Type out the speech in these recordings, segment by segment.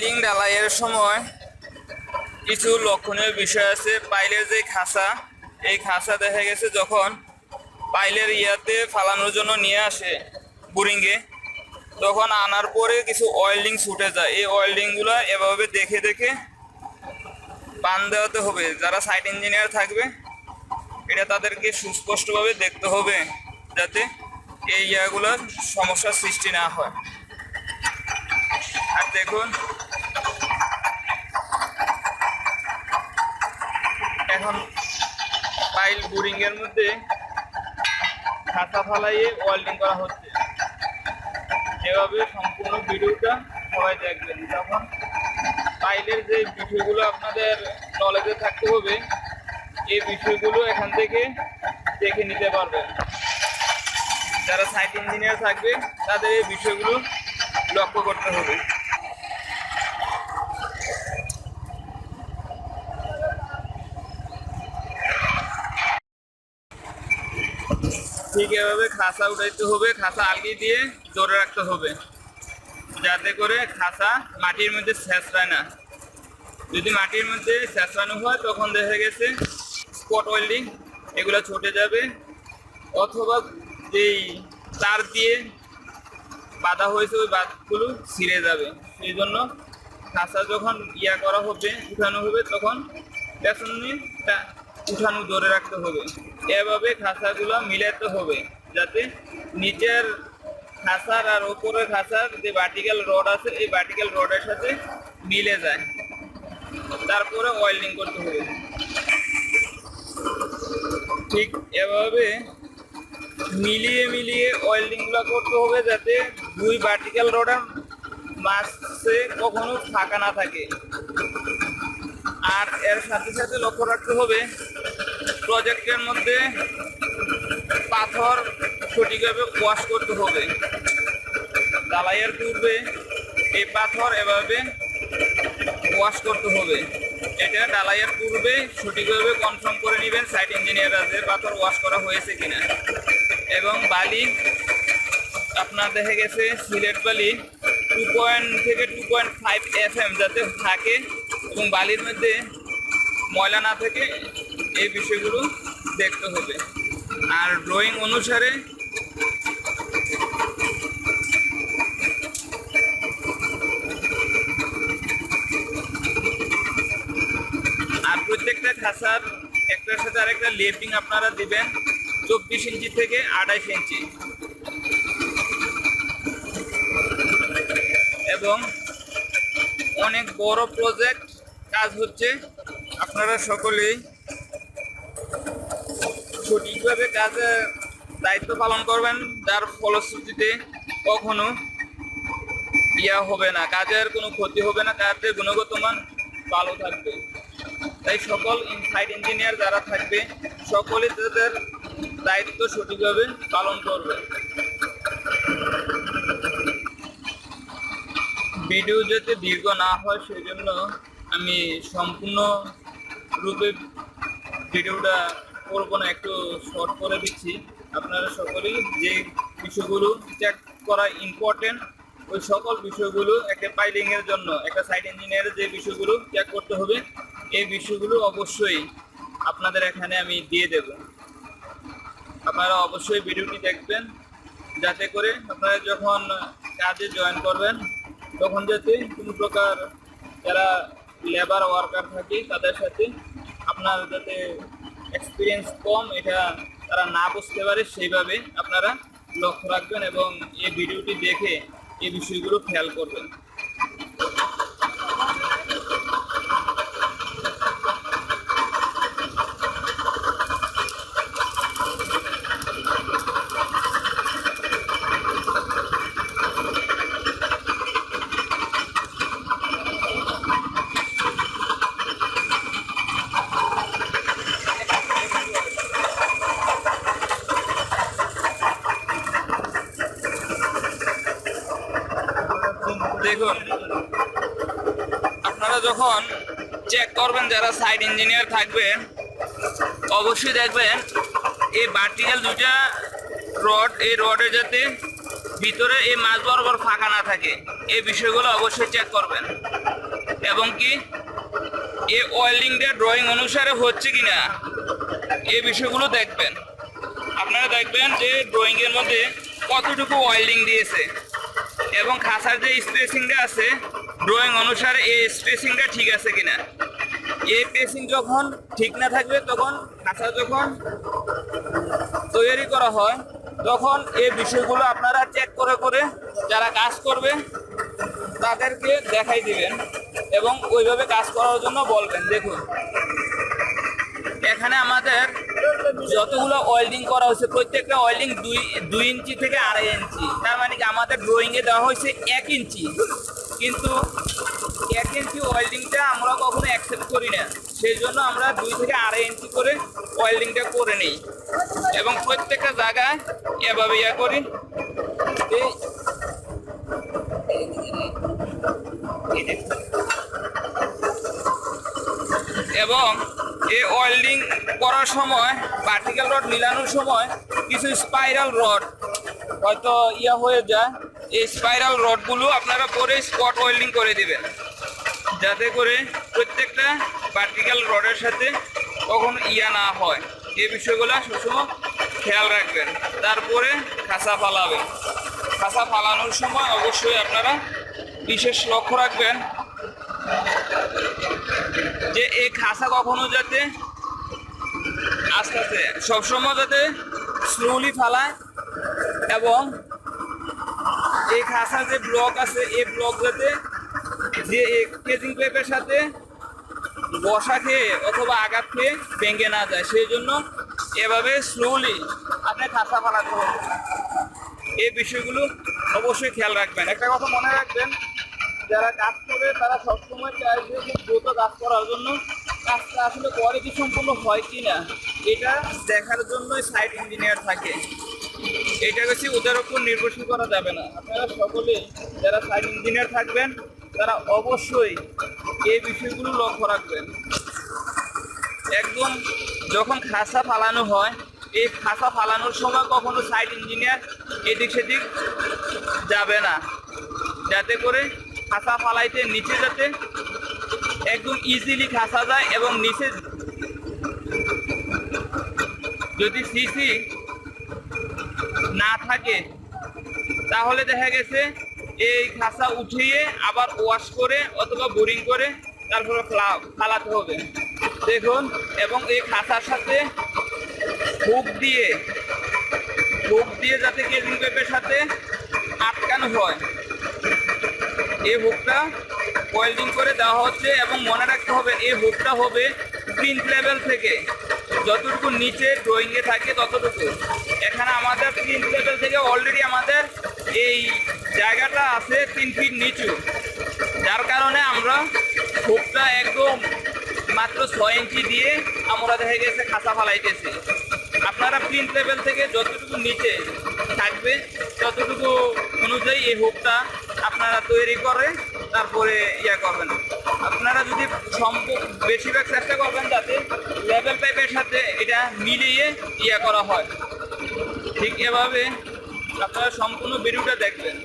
Piling ঢালাইয়ের সময় কিছু লক্ষণীয় বিষয় আছে। পাইলের যে খাঁচা, এই খাঁচা দেখা গেছে যখন পাইলের ইয়াতে ফালানোর জন্য নিয়ে আসে বুরিংয়ে তখন আনার পরে কিছু ওয়েল্ডিং ছুটে যায়। এই ওয়েল্ডিংগুলো এভাবে দেখে দেখে বান দেওয়াতে হবে। যারা সাইট ইঞ্জিনিয়ার থাকবে, এটা তাদেরকে সুস্পষ্টভাবে দেখতে হবে যাতে এই ইয়াগুলোর সমস্যার সৃষ্টি না হয়। আর দেখুন। এখন পাইল বোরিং এর মধ্যে খাতা ফালাইয়ে ওয়েল্ডিং করা হচ্ছে। এভাবে সম্পূর্ণ ভিডিওটা সবাই দেখবেন। তখন পাইলের যে বিষয়গুলো আপনাদের নলেজে থাকতে হবে, এই বিষয়গুলো এখান থেকে দেখে নিতে পারবেন। যারা সাইট ইঞ্জিনিয়ার থাকবে, তাদের এই বিষয়গুলো লক্ষ্য করতে হবে। ঠিক এভাবে খাসা উঠাইতে হবে, খাসা আলগি দিয়ে জোরে রাখতে হবে। যাতে করে খাসা মাটির মধ্যে ছেঁচড়ায় না। যদি মাটির মধ্যে ছেঁচড়ানো হয়, তখন দেখা গেছে স্পট ওয়েল্ডিং এগুলো ছুটে যাবে। অথবা যেই তার দিয়ে বাঁধা হয়েছে, ওই বাঁধগুলো ছিঁড়ে যাবে। সেই জন্য খাসা যখন ইয়া করা হবে, উঠানো হবে, তখন পেছনটা উঠানো ধরে রাখতে হবে। এভাবে খাঁচাগুলো মিলাতে হবে, যাতে নিচের খাঁচার আর ওপরের খাঁচার যে ভার্টিক্যাল রড আছে, এই ভার্টিক্যাল রডের সাথে মিলে যায়। তারপরে ওয়েল্ডিং করতে হবে। ঠিক এভাবে মিলিয়ে মিলিয়ে ওয়েল্ডিংগুলো করতে হবে, যাতে দুই ভার্টিক্যাল রডের মাঝে কখনো ফাঁকা না থাকে। আর এর সাথে সাথে লক্ষ্য রাখতে হবে প্রজেক্টের মধ্যে পাথর সঠিকভাবে ওয়াশ করতে হবে। ঢালাইয়ের পূর্বে এই পাথর এভাবে ওয়াশ করতে হবে। এটা ঢালাইয়ের পূর্বে সঠিকভাবে কনফার্ম করে নেবেন সাইট ইঞ্জিনিয়াররা যে পাথর ওয়াশ করা হয়েছে কিনা। এবং বালি, আপনার দেখা গেছে সিলেট বালি টু পয়েন্ট থেকে two point five F M যাতে থাকে এবং বালির মধ্যে ময়লা না থাকে এই বিষয়গুলো দেখতে হবে। আর ড্রয়িং অনুসারে আর প্রত্যেকটা খাসার একটার সাথে আরেকটা লেপিং আপনারা দিবেন চব্বিশ ইঞ্চি থেকে আড়াইশ ইঞ্চি। এবং অনেক বড় প্রজেক্ট কাজ হচ্ছে, আপনারা সকলেই সঠিকভাবে কাজে দায়িত্ব পালন করবেন, যার ফলশ্রুতিতে কখনো ইয়া হবে না, কাজের কোনো ক্ষতি হবে না, কাজের গুণগত মান ভালো থাকবে। তাই সকল ইনসাইড ইঞ্জিনিয়ার যারা থাকবে, সকলে তাদের দায়িত্ব সঠিকভাবে পালন করবে। ভিডিও যাতে দীর্ঘ না হয় সেই জন্য আমি সম্পূর্ণ রূপে ভিডিওটা করব না, একটু শর্ট করে দিচ্ছি। আপনারা সকলেই যে বিষয়গুলো চেক করা ইম্পর্টেন্ট ওই সকল বিষয়গুলো একটা পাইলিং এর জন্য, একটা সাইট ইঞ্জিনিয়ারের যে বিষয়গুলো চেক করতে হবে, এই বিষয়গুলো অবশ্যই আপনাদের এখানে আমি দিয়ে দেব। আপনারা অবশ্যই ভিডিওটি দেখবেন, যাতে করে আপনারা যখন কাজে জয়েন করবেন, তখন যাতে কোনো প্রকার যারা লেবার ওয়ার্কার থাকে, তাদের সাথে আপনার যাতে এক্সপিরিয়েন্স কম, এটা তারা না বুঝতে পারে, সেইভাবে আপনারা লক্ষ্য রাখবেন এবং এই ভিডিওটি দেখে এই বিষয়গুলো খেয়াল করবেন দেখুন আপনারা যখন চেক করবেন যারা সাইড ইঞ্জিনিয়ার থাকবে, অবশ্যই দেখবেন এই ভার্টিক্যাল দুটা রড এই রডের যাতে ভিতরে এই মাছ বরাবর ফাঁকা না থাকে, এই বিষয়গুলো অবশ্যই চেক করবেন। এবং কি এই ওয়েল্ডিংটা ড্রয়িং অনুসারে হচ্ছে কি না এই বিষয়গুলো দেখবেন। আপনারা দেখবেন যে ড্রয়িংয়ের মধ্যে কতটুকু ওয়েল্ডিং দিয়েছে, এবং খাসার যে স্পেসিংটা আছে ড্রয়িং অনুসারে এই স্পেসিংটা ঠিক আছে কিনা? এই স্পেসিং যখন ঠিক না থাকবে, তখন খাসা যখন তৈরি করা হয়, তখন এই বিষয়গুলো আপনারা চেক করে করে যারা কাজ করবে, তাদেরকে দেখাই দিবেন এবং ওইভাবে কাজ করার জন্য বলবেন। দেখুন, এখানে আমাদের যতগুলো ওয়েল্ডিং করা হয়েছে, প্রত্যেকটা ওয়েল্ডিং দুই দুই ইঞ্চি থেকে আড়াই ইঞ্চি। তার মানে কি আমাদের ড্রয়িংয়ে দেওয়া হয়েছে এক ইঞ্চি। কিন্তু এক ইঞ্চি ওয়েল্ডিংটা আমরা কখনো অ্যাকসেপ্ট করি না। সেই জন্য আমরা দুই থেকে আড়াই ইঞ্চি করে ওয়েল্ডিংটা করে নিই। এবং প্রত্যেকটা জায়গায় এভাবে ইয়া করি। এবং এই ওয়েল্ডিং করার সময় পার্টিকেল রড মিলানোর সময় কিছু স্পাইরাল রড হয়তো ইয়া হয়ে যায়। এই স্পাইরাল রডগুলো আপনারা পরে স্পট ওয়েল্ডিং করে দিবেন। যাতে করে প্রত্যেকটা পার্টিক্যাল রডের সাথে কখনো ইয়া না হয়। এই বিষয়গুলো সবসময় খেয়াল রাখবেন। তারপরে খাসা ফালাবেন। খাসা ফালানোর সময় অবশ্যই আপনারা বিশেষ লক্ষ্য রাখবেন যে এই খাসা কখনো যাতে আস্তে আস্তে সবসময় যাতে স্লোলি ফালায় এবং এই খাসার যে ব্লক আছে, এই ব্লক যাতে যে কেজিং পেপের সাথে বসা খেয়ে অথবা আঘাত খেয়ে ভেঙে না যায়। সেই জন্য এভাবে স্লোলি আপনি খাসা ফালাতে হবে এই বিষয়গুলো অবশ্যই খেয়াল রাখবেন। একটা কথা মনে রাখবেন, যারা কাজ করে, তারা সবসময় চায় যে দ্রুত কাজ করার জন্য। কাজটা আসলে করে কি সম্পূর্ণ হয় কি না এটা দেখার জন্যই সাইট ইঞ্জিনিয়ার থাকে। এটা হচ্ছে ওদের উপর নির্ভরশীল করা যাবে না। আপনারা সকলে যারা সাইট ইঞ্জিনিয়ার থাকবেন, তারা অবশ্যই এই বিষয়গুলো লক্ষ্য রাখবেন। একদম যখন খাসা ফালানো হয়, এই খাসা ফালানোর সময় কখনো সাইট ইঞ্জিনিয়ার এদিক সেদিক যাবে না। যাতে করে খাসা ফালাইতে, নিচে যাতে একদম ইজিলি খাসা যায় এবং নিচে যদি সিসি না থাকে, তাহলে দেখা গেছে এই খাসা উঠিয়ে আবার ওয়াশ করে অথবা বোরিং করে তারপরে ফ্লা- ফালাতে হবে। দেখুন, এবং এই খাসার সাথে হুক দিয়ে হুক দিয়ে যাতে কেজিং পেপের সাথে আটকানো হয়। এই হুকটা ওয়েল্ডিং করে দেওয়া হচ্ছে এবং মনে রাখতে হবে এই হুকটা হবে প্রিন্ট লেভেল থেকে। যতটুকু নিচে ড্রয়িংয়ে থাকে ততটুকু। এখানে আমাদের প্রিন্ট লেভেল থেকে অলরেডি আমাদের এই জায়গাটা আছে তিন ফিট নিচু। যার কারণে আমরা হুকটা একদম মাত্র ছয় ইঞ্চি দিয়ে আমরা দেখা গেছে খাঁচা ফালাইতেছি। আপনারা প্রিন্ট লেভেল থেকে যতটুকু নিচে থাকবে, ততটুকু অনুযায়ী এই হুকটা আপনারা তৈরি করে তারপরে ইয়া করবেন। আপনারা যদি সম্ভব বেশিরভাগ চেষ্টা করবেন যাতে লেভেল পাইপের সাথে এটা মিলিয়ে ইয়া করা হয়। ঠিক এভাবে আপনারা সম্পূর্ণ ভিডিওটা দেখবেন।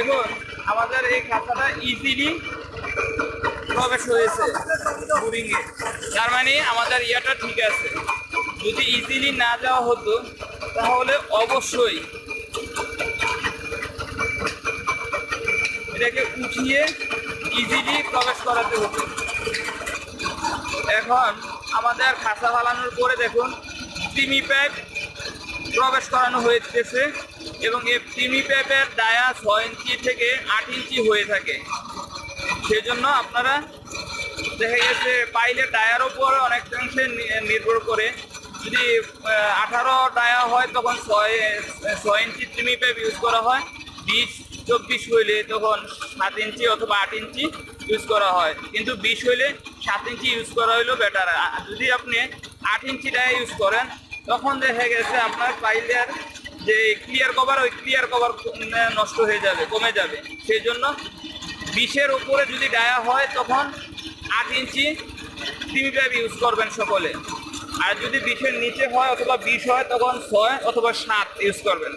দেখুন, আমাদের এই খাতাটা ইজিলি প্রবেশ হয়েছে বোরিংয়ে তার মানে আমাদের ইয়াটা ঠিক আছে। যদি ইজিলি না যাওয়া হতো, তাহলে অবশ্যই এটাকে উঠিয়ে ইজিলি প্রবেশ করাতে হতো। এখন আমাদের খাঁচা ফালানোর পরে দেখুন টিমি পাইপ প্রবেশ করানো হয়েছে এবং এই টিমি পাইপের ডায়া ছয় ইঞ্চি থেকে আট ইঞ্চি হয়ে থাকে। সেজন্য আপনারা দেখা গেছে পাইলের ডায়ার উপর অনেকাংশে নির্ভর করে। যদি আঠারো ডায়া হয়, তখন ছয় ছয় ইঞ্চি টিমি পাইপ ইউজ করা হয়। বিশ, চব্বিশ হইলে তখন সাত ইঞ্চি অথবা আট ইঞ্চি ইউজ করা হয়। কিন্তু বিশ হইলে সাত ইঞ্চি ইউজ করা হইলেও বেটার যদি আপনি আট ইঞ্চি ডায়া ইউজ করেন, তখন দেখা গেছে আপনার পাইলের যে ক্লিয়ার কভার ওই ক্লিয়ার কভার নষ্ট হয়ে যাবে, কমে যাবে। সেই জন্য বিশের উপরে যদি ডায়া হয়, তখন আট ইঞ্চি টিভি পাইপ ইউজ করবেন সকলে। আর যদি বিশের নিচে হয় অথবা বিশ হয়, তখন ছয় অথবা সাত ইউজ করবেন।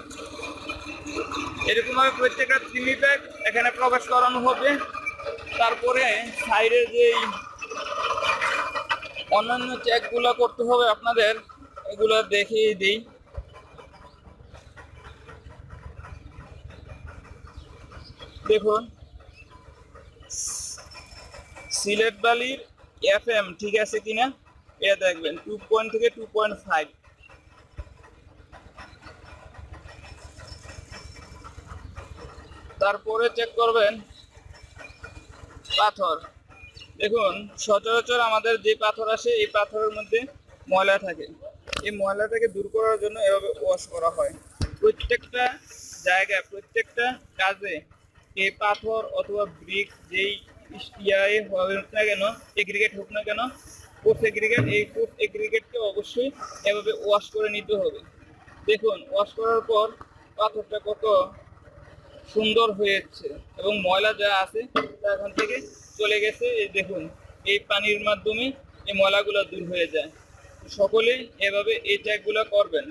এরকমভাবে প্রত্যেকটা টিভি পাইপ এখানে প্রবেশ করানো হবে। তারপরে সাইডের যেই অন্যান্য চেকগুলো করতে হবে আপনাদের, এগুলো দেখিয়ে দিই। দেখুন। সিলেট বালির এফ এম ঠিক আছে কিনা? এটা দেখবেন টু পয়েন্ট থেকে টু পয়েন্ট ফাইভ তারপরে চেক করবেন, পাথর। দেখুন, সচরাচর আমাদের যে পাথর আসে, এই পাথরের মধ্যে ময়লা থাকে। এই ময়লাটাকে দূর করার জন্য এভাবে ওয়াশ করা হয়। প্রত্যেকটা জায়গায়, প্রত্যেকটা কাজে এই পাথর অথবা ব্রিক যেই ইয়াই হোক না কেন এগ্রিগেট হোক না কেন কোর্স এগ্রিগেট এই কোর্স এগ্রিগেটকে অবশ্যই এভাবে ওয়াশ করে নিতে হবে। দেখুন ওয়াশ করার পর পাথরটা কত সুন্দর হয়েছে এবং ময়লা যা আছে তা এখান থেকে চলে গেছে। এই দেখুন, এই পানির মাধ্যমে এই ময়লাগুলো দূর হয়ে যায়। সকলে এভাবে এই চেকগুলো করবেন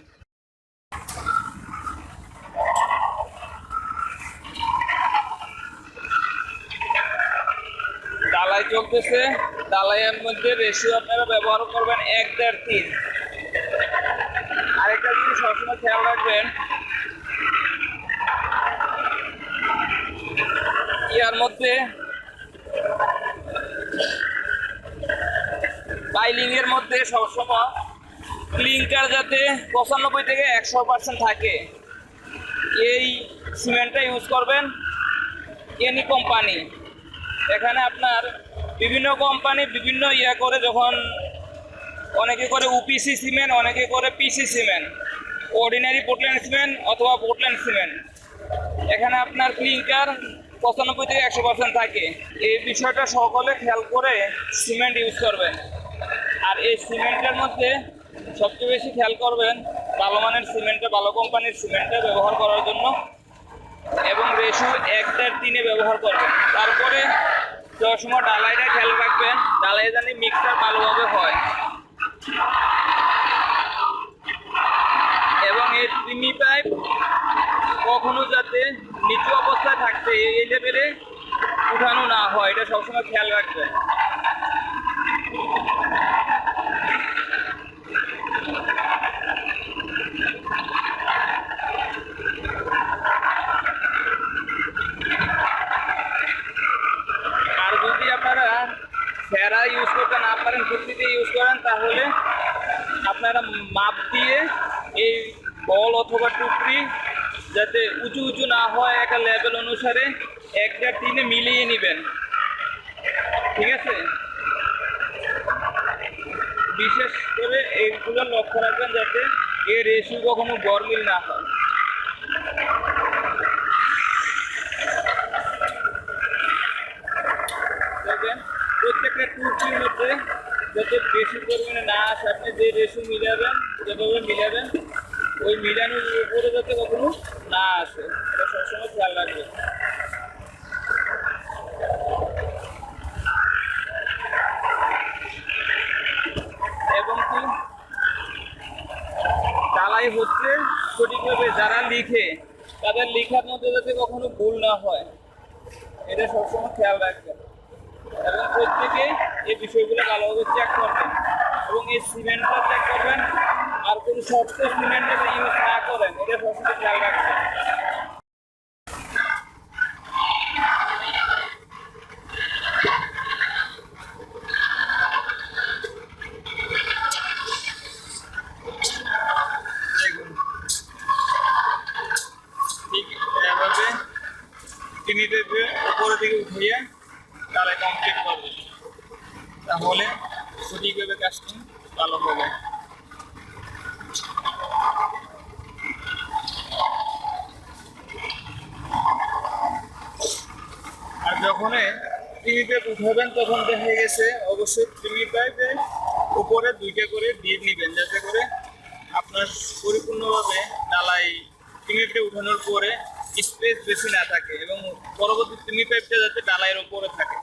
ডালাই চলতেছে ডালাইয়ের মধ্যে রেশিও আপনারা ব্যবহার করবেন এক দেড় তিন। আরেকটা জিনিস সবসময় খেয়াল রাখবেন, ইয়ার মধ্যে পাইলিং এর মধ্যে সবসময় ক্লিংকার যাতে পঁচানব্বই থেকে একশো পার্সেন্ট থাকে। এই সিমেন্টটা ইউজ করবেন এনি কোম্পানি এখানে আপনার বিভিন্ন কোম্পানি বিভিন্ন ইয়া করে যখন অনেকে করে উপিসি সিমেন্ট অনেকে করে PC cement ordinary Portland cement অথবা পোর্টল্যান্ড সিমেন্ট এখানে আপনার ক্লিংকার পঁচানব্বই থেকে একশো পার্সেন্ট থাকে। এই বিষয়টা সকলে খেয়াল করে সিমেন্ট ইউজ করবেন। আর এই সিমেন্টের মধ্যে সবচেয়ে বেশি খেয়াল করবেন ভালো মানের সিমেন্টে ভালো কোম্পানির সিমেন্টটা ব্যবহার করার জন্য। এবং রেশু এক দেড় তিনে ব্যবহার করবেন। তারপরে যাওয়ার সময় ডালাইটা খেয়াল রাখবেন ডালাই জানি মিক্সার ভালোভাবে হয়। এবং এই ট্রিমি পাইপ কখনো যাতে নিচু অবস্থায় থাকতে এই লেভেলে উঠানো না হয়, এটা সবসময় খেয়াল রাখবেন আর যদি আপনারা ফেরা ইউজ করতে না পারেন কুর্তিতে ইউজ করেন তাহলে আপনারা মাপ দিয়ে এই বল অথবা টুকরি যাতে উঁচু উঁচু না হয় একটা লেভেল অনুসারে একটা টিনে মিলিয়ে নেবেন। ঠিক আছে? বিশেষ করে এইগুলো লক্ষ্য রাখবেন যাতে এর রেশু কখনো গরমিল না হয়। প্রত্যেকটা টুকরির মধ্যে যাতে বেশি পরিমাণে না আসে, আপনি যে রেশু মিলাবেন যেভাবে মিলাবেন, ওই মিলানোর উপরে যাতে কখনো না আসে, এটা সবসময় খেয়াল রাখবেন। এবং কি? তালাই হচ্ছে সঠিকভাবে যারা লিখে, তাদের লেখার মধ্যে যাতে কখনো ভুল না হয়, এটা সবসময় খেয়াল রাখবেন। এবং প্রত্যেকে এই বিষয়গুলো ভালোভাবে চেক করবেন। এবং এই সিমেন্টটা চেক করবেন। আর কোনো শক্ত সিমেন্ট যাতে ইউজ না করেন, এটা সবসময় খেয়াল রাখবেন। ঠিক এভাবে চিনিতে উপরে থেকে উঠিয়ে তাহলে কমপ্লিট করবে তাহলে সঠিকভাবে কাজটি ভালো হবে। আর যখন চিনিতে উঠাবেন, তখন দেখা গেছে অবশ্যই চিনি পাইপে উপরে দুইটা করে দিয়ে নেবেন, যাতে করে আপনার পরিপূর্ণভাবে ডালাই চিনিতে উঠানোর পরে স্পেস বেশি না থাকে এবং পরবর্তী সিমি পাইপটা যাতে ডালাইয়ের উপরে থাকে।